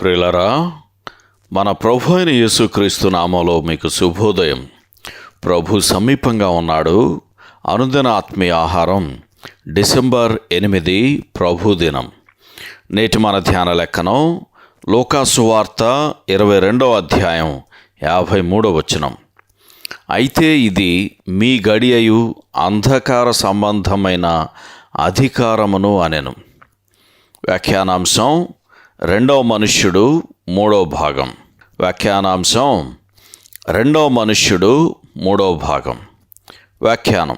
ప్రియులరా మన ప్రభు అయిన యేసుక్రీస్తు నామంలో మీకు శుభోదయం. ప్రభు సమీపంగా ఉన్నాడు. అనుదిన ఆత్మీయ ఆహారం డిసెంబర్ ఎనిమిది ప్రభు దినం. నేటి మన ధ్యాన లెక్కనం లోకాసు వార్త ఇరవై రెండవ అధ్యాయం యాభై మూడవ వచనం. అయితే ఇది మీ గడియయు అంధకార సంబంధమైన అధికారమును అనెను. వ్యాఖ్యానాంశం రెండవ మనుష్యుడు మూడో భాగం. వ్యాఖ్యానాంశం రెండవ మనుష్యుడు మూడో భాగం. వ్యాఖ్యానం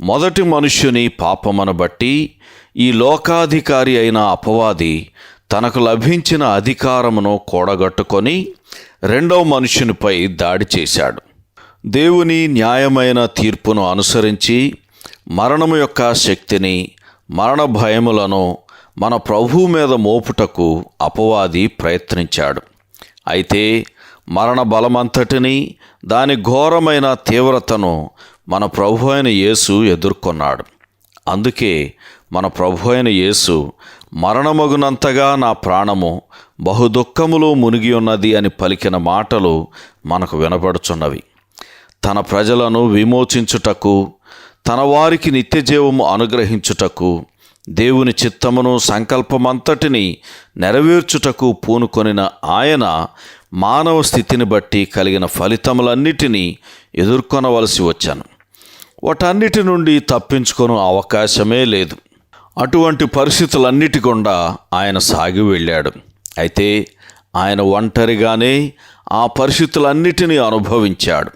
మొదటి మనుష్యుని పాపమును బట్టి ఈ లోకాధికారి అయిన అపవాది తనకు లభించిన అధికారమును కూడగట్టుకొని రెండవ మనుష్యునిపై దాడి చేశాడు. దేవుని న్యాయమైన తీర్పును అనుసరించి మరణము యొక్క శక్తిని మరణ భయములను మన ప్రభువు మీద మోపుటకు అపవాది ప్రయత్నించాడు. అయితే మరణ బలమంతటిని దాని ఘోరమైన తీవ్రతను మన ప్రభు అయిన యేసు ఎదుర్కొన్నాడు. అందుకే మన ప్రభు అయిన యేసు మరణమగునంతగా నా ప్రాణము బహుదుఃఖములో మునిగి ఉన్నది అని పలికిన మాటలు మనకు వినబడుచున్నవి. తన ప్రజలను విమోచించుటకు తన వారికి నిత్యజీవము అనుగ్రహించుటకు దేవుని చిత్తమును సంకల్పమంతటిని నెరవేర్చుటకు పూనుకొనిన ఆయన మానవ స్థితిని బట్టి కలిగిన ఫలితములన్నిటినీ ఎదుర్కొనవలసి వచ్చాను. వాటన్నిటి నుండి తప్పించుకొను అవకాశమే లేదు. అటువంటి పరిస్థితులన్నిటి గుండా ఆయన సాగి వెళ్ళాడు. అయితే ఆయన ఒంటరిగానే ఆ పరిస్థితులన్నిటినీ అనుభవించాడు.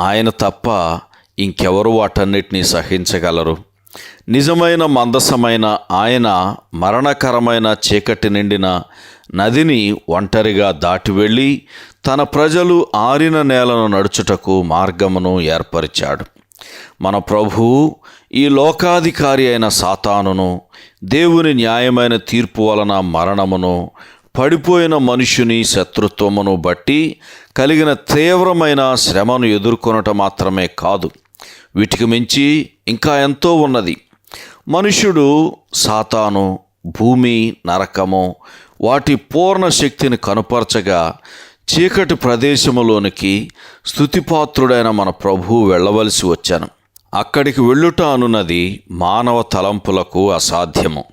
ఆయన తప్ప ఇంకెవరు వాటన్నిటినీ సహించగలరు? నిజమైన మందసమైన ఆయన మరణకరమైన చీకటి నిండిన నదిని ఒంటరిగా దాటి వెళ్ళి తన ప్రజలు ఆరిన నేలను నడుచుటకు మార్గమును ఏర్పరిచాడు. మన ప్రభువు ఈ లోకాధికారి అయిన సాతానును దేవుని న్యాయమైన తీర్పు వలన మరణమును పడిపోయిన మనుషుని శత్రుత్వమును బట్టి కలిగిన తీవ్రమైన శ్రమను ఎదుర్కొనటం మాత్రమే కాదు. వీటికి మించి ఇంకా ఎంతో ఉన్నది. మనుష్యుడు సాతాను భూమి నరకము వాటి పూర్ణ శక్తిని కనుపరచగా చీకటి ప్రదేశములోనికి స్థుతిపాత్రుడైన మన ప్రభువు వెళ్ళవలసి వచ్చాను. అక్కడికి వెళ్ళుట అనున్నది మానవ తలంపులకు అసాధ్యము.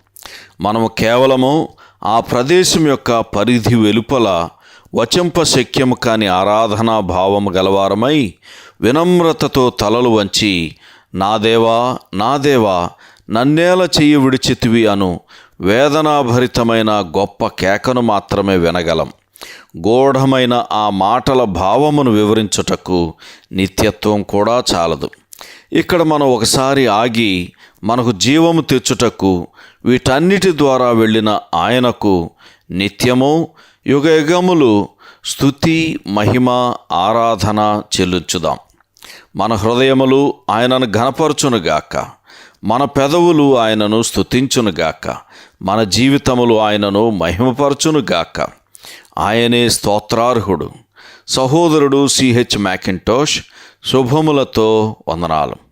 మనము కేవలము ఆ ప్రదేశం యొక్క పరిధి వెలుపల వచింప శక్యము కాని ఆరాధనా భావము గలవారమై వినమ్రతతో తలలు వంచి నా దేవా నా దేవా నన్నేల చెయ్యి విడిచితివి అను వేదనాభరితమైన గొప్ప కేకను మాత్రమే వినగలం. గూఢమైన ఆ మాటల భావమును వివరించుటకు నిత్యత్వం కూడా చాలదు. ఇక్కడ మనం ఒకసారి ఆగి మనకు జీవము తెచ్చుటకు వీటన్నిటి ద్వారా వెళ్ళిన ఆయనకు నిత్యము యుగయుగములు స్థుతి మహిమ ఆరాధన చెల్లించుదాం. మన హృదయములు ఆయనను ఘనపరచునుగాక. మన పెదవులు ఆయనను స్థుతించునుగాక మన జీవితములు ఆయనను మహిమపరచునుగాక. ఆయనే స్తోత్రార్హుడు. సహోదరుడు సిహెచ్ మ్యాకింటోష్ శుభములతో వందనాలు.